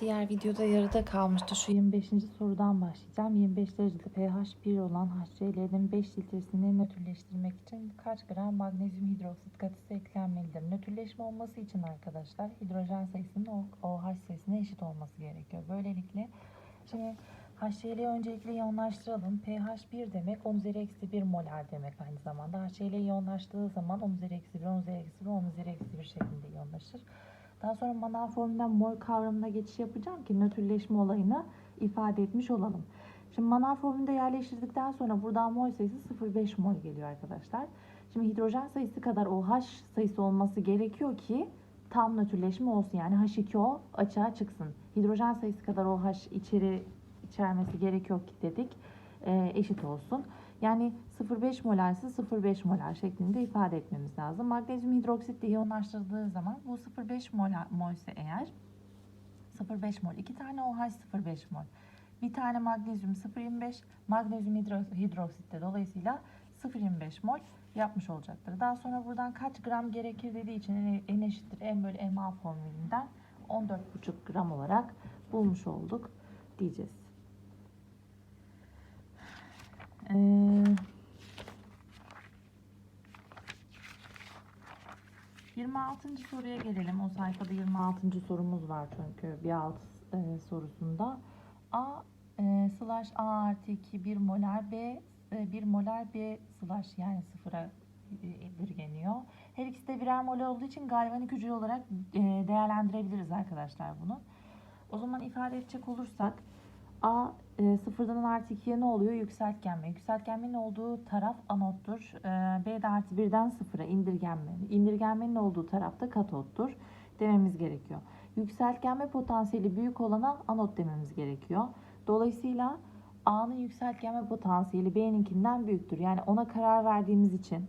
Diğer videoda yarıda kalmıştı. Şu 25. sorudan başlayacağım. 25 derecede pH 1 olan HCl'nin 5 litresini nötrleştirmek için kaç gram magnezyum hidroksit katısı eklenmelidir? Nötrleşme olması için arkadaşlar hidrojen sayısının OH sayısına eşit olması gerekiyor. Böylelikle şimdi HCl'yi öncelikle yoğunlaştıralım. pH 1 demek 10 üzeri eksi 1 molar demek aynı zamanda. HCl yoğunlaştığı zaman 10 üzeri eksi 1, 10 üzeri eksi 1, 10 üzeri eksi 1 şeklinde yoğunlaşır. Daha sonra manav formülünden mol kavramına geçiş yapacağım ki nötrleşme olayını ifade etmiş olalım. Şimdi manav formülünde yerleştirdikten sonra buradan mol sayısı 0,5 mol geliyor arkadaşlar. Şimdi hidrojen sayısı kadar OH sayısı olması gerekiyor ki tam nötrleşme olsun. Yani H2O açığa çıksın. Hidrojen sayısı kadar OH içeri içermesi gerekiyor ki dedik. Ee, eşit olsun. Yani 0,5 molarsı 0,5 molar şeklinde ifade etmemiz lazım. Magnezyum hidroksit de iyonlaştırıldığı zaman bu 0,5 molar molse eğer 0,5 mol. 2 tane OH 0,5 mol. Bir tane magnezyum 0,25. Magnezyum hidro- hidroksit de dolayısıyla 0,25 mol yapmış olacaktır. Daha sonra buradan kaç gram gerekir dediği için N- N eşittir M bölü MA formülünden 14,5 gram olarak bulmuş olduk diyeceğiz. Ee, 26. soruya gelelim. O sayfada 26. sorumuz var çünkü bir alt e, sorusunda. A e, slash A artı 2 1 molar B e, 1 molar B slash yani sıfıra e, indirgeniyor. Her ikisi de birer molar olduğu için galvanik hücre olarak e, değerlendirebiliriz arkadaşlar bunu. O zaman ifade edecek olursak A e, sıfırdan artı 2'ye ne oluyor? Yükseltgenme. Yükseltgenmenin olduğu taraf anottur. E, B de artı birden sıfıra indirgenme. İndirgenmenin olduğu taraf da katottur dememiz gerekiyor. Yükseltgenme potansiyeli büyük olana anot dememiz gerekiyor. Dolayısıyla A'nın yükseltgenme potansiyeli B'ninkinden büyüktür. Yani ona karar verdiğimiz için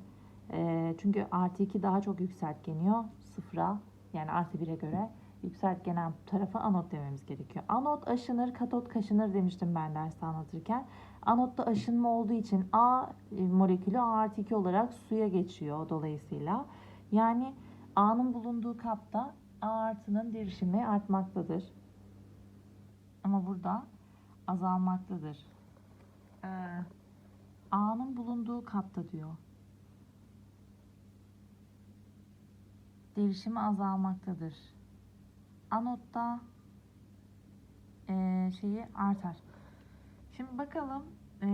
e, çünkü artı 2 daha çok yükseltgeniyor sıfıra yani artı 1'e göre yükseltgenen tarafa anot dememiz gerekiyor. Anot aşınır, katot kaşınır demiştim ben derste anlatırken. Anotta aşınma olduğu için A e, molekülü A artı 2 olarak suya geçiyor dolayısıyla. Yani A'nın bulunduğu kapta A artının derişimi artmaktadır. Ama burada azalmaktadır. Ee, A'nın bulunduğu kapta diyor. Derişimi azalmaktadır anotta eee, şeyi artar. Şimdi bakalım eee,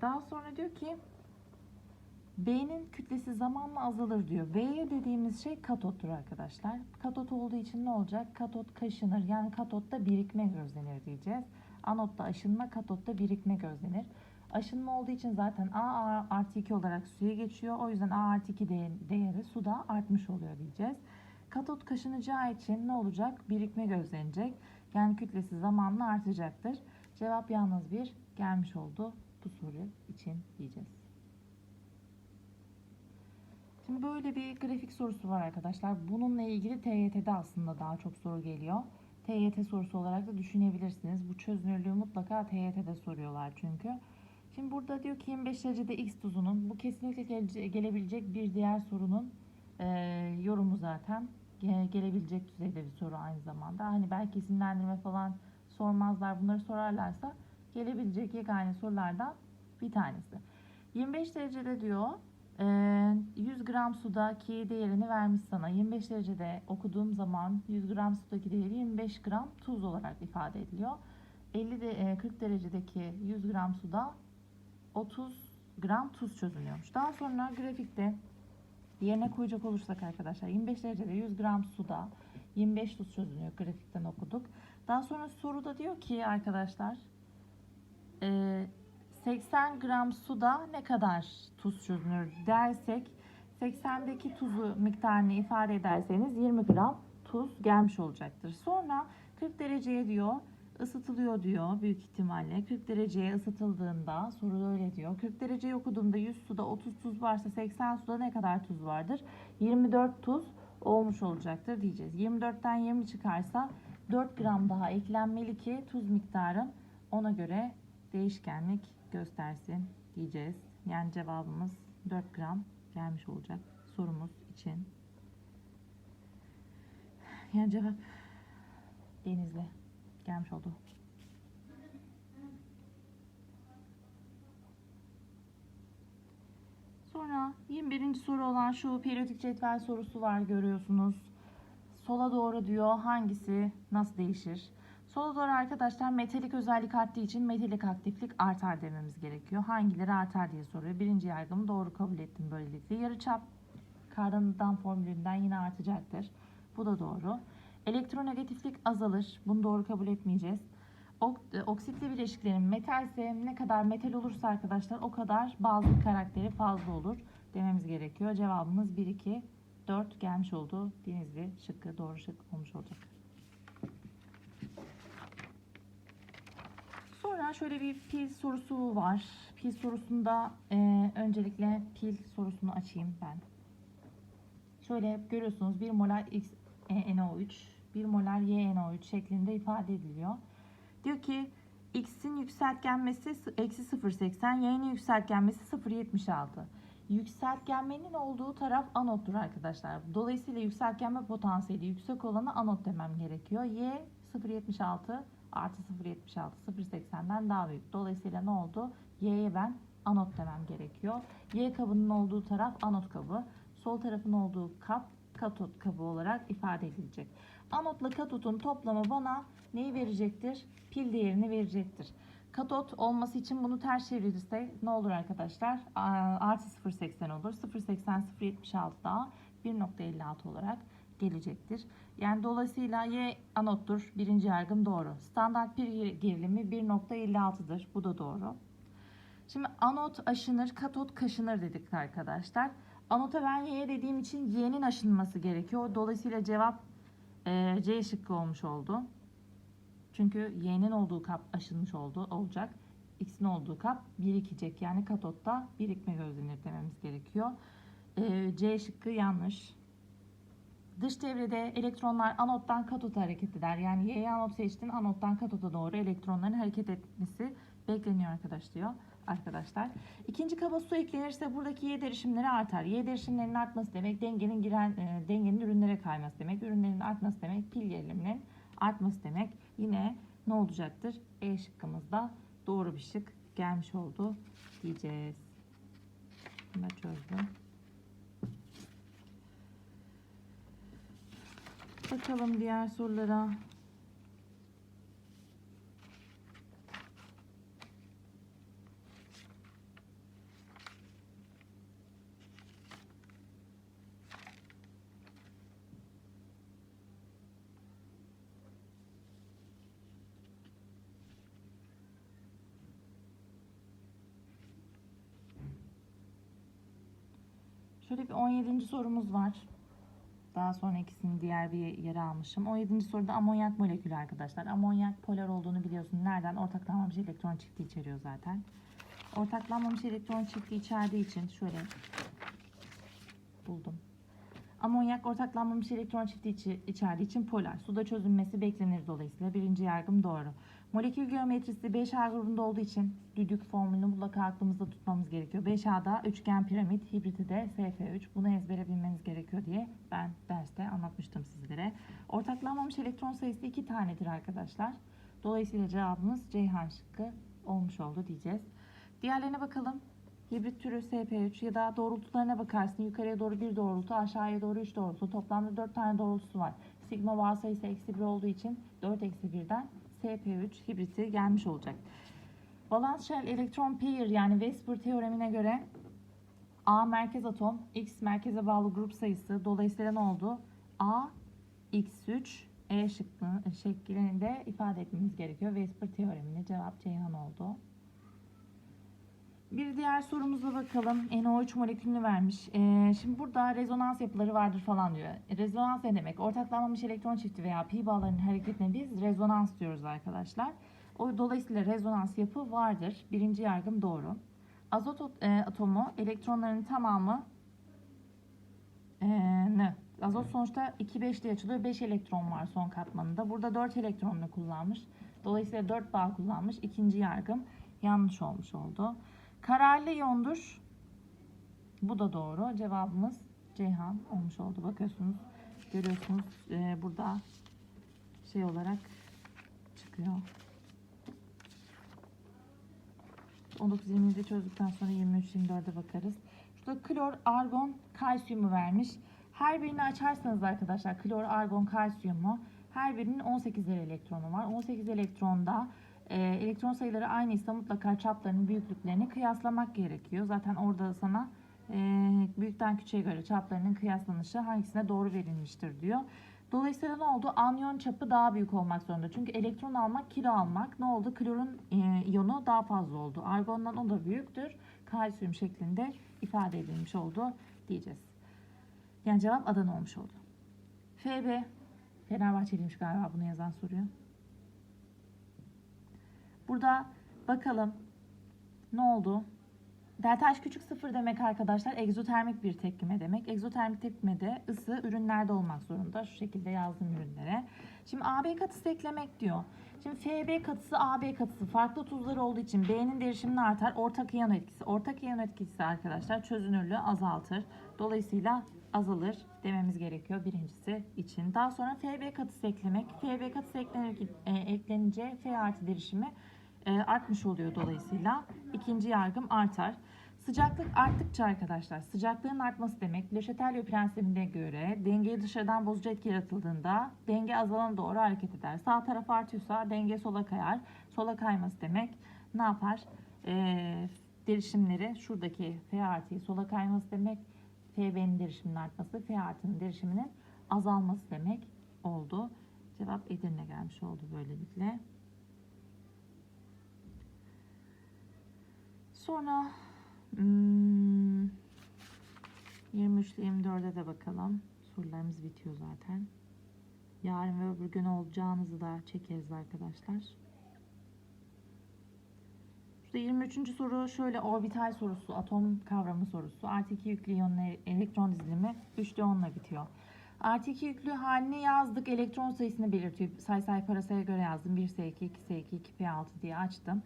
daha sonra diyor ki B'nin kütlesi zamanla azalır diyor. B'ye dediğimiz şey katottur arkadaşlar. Katot olduğu için ne olacak? Katot kaşınır. Yani katotta birikme gözlenir diyeceğiz. Anotta aşınma, katotta birikme gözlenir. Aşınma olduğu için zaten A, artı 2 olarak suya geçiyor. O yüzden A artı 2 değeri, değeri suda artmış oluyor diyeceğiz. Katot kaşınacağı için ne olacak? Birikme gözlenecek. Yani kütlesi zamanla artacaktır. Cevap yalnız bir gelmiş oldu bu soru için diyeceğiz. Şimdi böyle bir grafik sorusu var arkadaşlar. Bununla ilgili TYT'de aslında daha çok soru geliyor. TYT sorusu olarak da düşünebilirsiniz. Bu çözünürlüğü mutlaka TYT'de soruyorlar çünkü. Şimdi burada diyor ki 25 derecede X tuzunun bu kesinlikle gele- gelebilecek bir diğer sorunun e, yorumu zaten Ge- gelebilecek düzeyde bir soru aynı zamanda. Hani belki isimlendirme falan sormazlar bunları sorarlarsa gelebilecek yegane sorulardan bir tanesi. 25 derecede diyor e, 100 gram sudaki değerini vermiş sana. 25 derecede okuduğum zaman 100 gram sudaki değeri 25 gram tuz olarak ifade ediliyor. 50 de, e, 40 derecedeki 100 gram suda 30 gram tuz çözülüyormuş. Daha sonra grafikte Yerine koyacak olursak arkadaşlar 25 derecede 100 gram suda 25 tuz çözünüyor grafikten okuduk. Daha sonra soruda diyor ki arkadaşlar e, 80 gram suda ne kadar tuz çözünür dersek 80'deki tuzu miktarını ifade ederseniz 20 gram tuz gelmiş olacaktır. Sonra 40 dereceye diyor ısıtılıyor diyor büyük ihtimalle. 40 dereceye ısıtıldığında soru öyle diyor. 40 dereceyi okuduğumda 100 suda 30 tuz varsa 80 suda ne kadar tuz vardır? 24 tuz olmuş olacaktır diyeceğiz. 24'ten 20 çıkarsa 4 gram daha eklenmeli ki tuz miktarım ona göre değişkenlik göstersin diyeceğiz. Yani cevabımız 4 gram gelmiş olacak sorumuz için. Yani cevap Denizli. Gelmiş oldu. Sonra 21. soru olan şu periyodik cetvel sorusu var görüyorsunuz. Sola doğru diyor hangisi nasıl değişir? Sola doğru arkadaşlar metalik özellik arttığı için metalik aktiflik artar dememiz gerekiyor. Hangileri artar diye soruyor. Birinci yargımı doğru kabul ettim böylelikle. Yarıçap kardanından formülünden yine artacaktır. Bu da doğru. Elektronegatiflik azalır. Bunu doğru kabul etmeyeceğiz. E, Oksitli bileşiklerin metalse ne kadar metal olursa arkadaşlar o kadar bazı karakteri fazla olur dememiz gerekiyor. Cevabımız 1, 2, 4 gelmiş oldu. Denizli şıkkı doğru şık olmuş olacak. Sonra şöyle bir pil sorusu var. Pil sorusunda e, öncelikle pil sorusunu açayım ben. Şöyle görüyorsunuz 1 molar X e, NO3, 1 molar YNO3 şeklinde ifade ediliyor. Diyor ki X'in yükseltgenmesi eksi 0.80, Y'nin yükseltgenmesi 0.76. Yükseltgenmenin olduğu taraf anottur arkadaşlar. Dolayısıyla yükseltgenme potansiyeli yüksek olanı anot demem gerekiyor. Y 0.76 artı 0.76 0.80'den daha büyük. Dolayısıyla ne oldu? Y'ye ben anot demem gerekiyor. Y kabının olduğu taraf anot kabı. Sol tarafın olduğu kap katot kabı olarak ifade edilecek. Anotla katotun toplamı bana neyi verecektir? Pil değerini verecektir. Katot olması için bunu ters çevirirsek ne olur arkadaşlar? Artı 0.80 olur. 0.80 0.76 daha 1.56 olarak gelecektir. Yani dolayısıyla Y anottur. Birinci yargım doğru. Standart pil gerilimi 1.56'dır. Bu da doğru. Şimdi anot aşınır, katot kaşınır dedik arkadaşlar. Anota ben Y dediğim için Y'nin aşınması gerekiyor. Dolayısıyla cevap e, C şıkkı olmuş oldu. Çünkü Y'nin olduğu kap aşınmış oldu olacak. X'in olduğu kap birikecek. Yani katotta birikme gözlenir dememiz gerekiyor. E, C şıkkı yanlış. Dış devrede elektronlar anottan katota hareket eder. Yani Y'ye anot seçtin, anottan katota doğru elektronların hareket etmesi bekleniyor arkadaş diyor arkadaşlar. İkinci kaba su eklenirse buradaki Y derişimleri artar. Y derişimlerinin artması demek dengenin giren e, dengenin ürünlere kayması demek. Ürünlerin artması demek pil geriliminin artması demek. Yine ne olacaktır? E şıkkımızda doğru bir şık gelmiş oldu diyeceğiz. Bunu da çözdüm. Bakalım diğer sorulara. Şöyle bir 17. sorumuz var. Daha sonra ikisini diğer bir yere almışım. 17. soruda amonyak molekülü arkadaşlar. Amonyak polar olduğunu biliyorsun. Nereden? Ortaklanmamış elektron çifti içeriyor zaten. Ortaklanmamış elektron çifti içerdiği için şöyle buldum. Amonyak ortaklanmamış elektron çifti içi, içerdiği için polar. Suda çözünmesi beklenir dolayısıyla. Birinci yargım doğru. Molekül geometrisi 5A grubunda olduğu için düdük formülünü mutlaka aklımızda tutmamız gerekiyor. 5A'da üçgen piramit, hibriti de SF3. Bunu ezbere bilmeniz gerekiyor diye ben derste anlatmıştım sizlere. Ortaklanmamış elektron sayısı 2 tanedir arkadaşlar. Dolayısıyla cevabımız Ceyhan şıkkı olmuş oldu diyeceğiz. Diğerlerine bakalım. Hibrit türü SP3 ya da doğrultularına bakarsın. Yukarıya doğru bir doğrultu, aşağıya doğru 3 doğrultu. Toplamda 4 tane doğrultusu var. Sigma var sayısı eksi 1 olduğu için 4 eksi 1'den SP3 hibriti gelmiş olacak. Valence shell elektron pair yani Vesper teoremine göre A merkez atom, X merkeze bağlı grup sayısı. Dolayısıyla ne oldu? A, X3, E şıkkı şeklinde ifade etmemiz gerekiyor. Vesper teoremine cevap Ceyhan oldu. Bir diğer sorumuza bakalım. NO3 molekülünü vermiş. Ee, şimdi burada rezonans yapıları vardır falan diyor. E, Rezonans ne demek? Ortaklanmamış elektron çifti veya pi bağlarının hareketine biz rezonans diyoruz arkadaşlar. O dolayısıyla rezonans yapı vardır. Birinci yargım doğru. Azot ot- e, atomu elektronların tamamı e, ne? Azot sonuçta 2 diye açılıyor. 5 elektron var son katmanında. Burada 4 elektronunu kullanmış. Dolayısıyla 4 bağ kullanmış. İkinci yargım yanlış olmuş oldu. Kararlı iyondur. Bu da doğru. Cevabımız Ceyhan olmuş oldu. Bakıyorsunuz, görüyorsunuz e, burada şey olarak çıkıyor. çıkıyor. 19-20'de çözdükten sonra 23-24'e bakarız. Şurada klor, argon, kalsiyumu vermiş. Her birini açarsanız arkadaşlar klor, argon, kalsiyumu her birinin 18 elektronu var. 18 elektronda e, elektron sayıları aynıysa mutlaka çaplarının büyüklüklerini kıyaslamak gerekiyor. Zaten orada sana e, büyükten küçüğe göre çaplarının kıyaslanışı hangisine doğru verilmiştir diyor. Dolayısıyla ne oldu? Anyon çapı daha büyük olmak zorunda. Çünkü elektron almak, kilo almak ne oldu? Klorun e, iyonu daha fazla oldu. Argondan o da büyüktür. Kalsiyum şeklinde ifade edilmiş oldu diyeceğiz. Yani cevap Adana olmuş oldu. FB Fenerbahçeliymiş galiba bunu yazan soruyor. Burada bakalım ne oldu? Delta H küçük sıfır demek arkadaşlar egzotermik bir tepkime demek. Egzotermik tepkimede ısı ürünlerde olmak zorunda. Şu şekilde yazdım ürünlere. Şimdi AB katısı eklemek diyor. Şimdi FB katısı AB katısı farklı tuzlar olduğu için B'nin derişimini artar. Ortak iyon etkisi. Ortak iyon etkisi arkadaşlar çözünürlüğü azaltır. Dolayısıyla azalır dememiz gerekiyor birincisi için. Daha sonra FB katısı eklemek. FB katısı eklenir, e, eklenince F artı derişimi artmış oluyor dolayısıyla. ikinci yargım artar. Sıcaklık arttıkça arkadaşlar sıcaklığın artması demek Le Chatelier prensibine göre dengeye dışarıdan bozucu etki yaratıldığında denge azalana doğru hareket eder. Sağ taraf artıyorsa denge sola kayar. Sola kayması demek ne yapar? E, derişimleri şuradaki F artıyı sola kayması demek. FB'nin derişiminin artması F artının derişiminin azalması demek oldu. Cevap Edirne gelmiş oldu böylelikle. Sonra hmm, 23 ile 24'e de bakalım. Sorularımız bitiyor zaten. Yarın ve öbür gün olacağınızı da çekeriz arkadaşlar. Şurada 23. soru şöyle orbital sorusu, atom kavramı sorusu. Artı 2 yüklü iyonun e- elektron dizilimi 3'te 10 ile bitiyor. Artı 2 yüklü halini yazdık. Elektron sayısını belirtiyor. Say say parasaya göre yazdım. 1S2, 2S2, 2P6 diye açtım.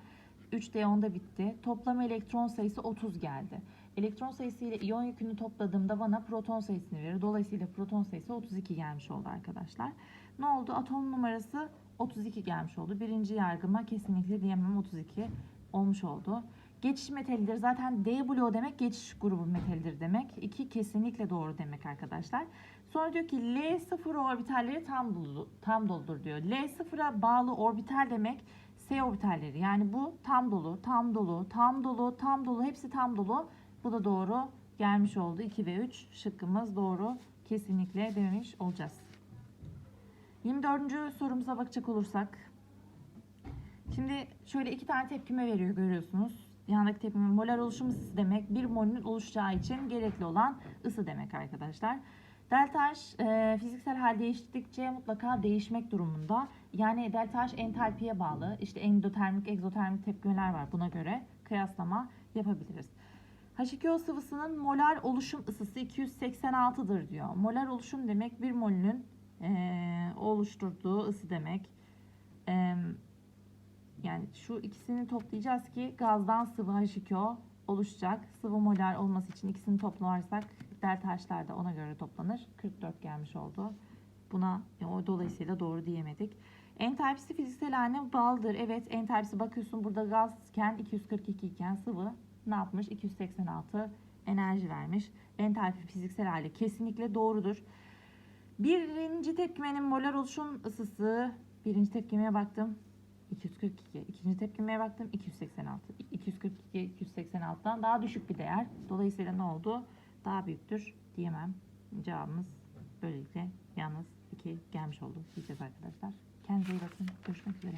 3D10'da bitti. Toplam elektron sayısı 30 geldi. Elektron sayısı ile iyon yükünü topladığımda bana proton sayısını verir. Dolayısıyla proton sayısı 32 gelmiş oldu arkadaşlar. Ne oldu? Atom numarası 32 gelmiş oldu. Birinci yargıma kesinlikle diyemem 32 olmuş oldu. Geçiş metalidir. Zaten D bloğu demek geçiş grubu metalidir demek. 2 kesinlikle doğru demek arkadaşlar. Sonra diyor ki L0 orbitalleri tam dolu, tam doludur diyor. L0'a bağlı orbital demek S orbitalleri. Yani bu tam dolu, tam dolu, tam dolu, tam dolu. Hepsi tam dolu. Bu da doğru gelmiş oldu. 2 ve 3 şıkkımız doğru. Kesinlikle dememiş olacağız. 24. sorumuza bakacak olursak. Şimdi şöyle iki tane tepkime veriyor görüyorsunuz. Yandaki tepkime molar oluşum ısısı demek. Bir molün oluşacağı için gerekli olan ısı demek arkadaşlar. Delta H e, fiziksel hal değiştikçe mutlaka değişmek durumunda. Yani delta H entalpiye bağlı. İşte endotermik, egzotermik tepkimeler var. Buna göre kıyaslama yapabiliriz. H2O sıvısının molar oluşum ısısı 286'dır diyor. Molar oluşum demek bir molünün e, oluşturduğu ısı demek. E, yani şu ikisini toplayacağız ki gazdan sıvı H2O oluşacak. Sıvı molar olması için ikisini toplarsak delta H'ler de ona göre toplanır. 44 gelmiş oldu. Buna e, o dolayısıyla doğru diyemedik. Entalpisi fiziksel haline bağlıdır. Evet entalpisi bakıyorsun burada gazken 242 iken sıvı ne yapmış? 286 enerji vermiş. Entalpi fiziksel hali kesinlikle doğrudur. Birinci tepkimenin molar oluşum ısısı birinci tepkimeye baktım. 242. İkinci tepkimeye baktım 286. 242 286'dan daha düşük bir değer. Dolayısıyla ne oldu? Daha büyüktür diyemem. Cevabımız böylelikle yalnız 2 gelmiş oldu diyeceğiz arkadaşlar. Kendinize iyi bakın. Görüşmek üzere.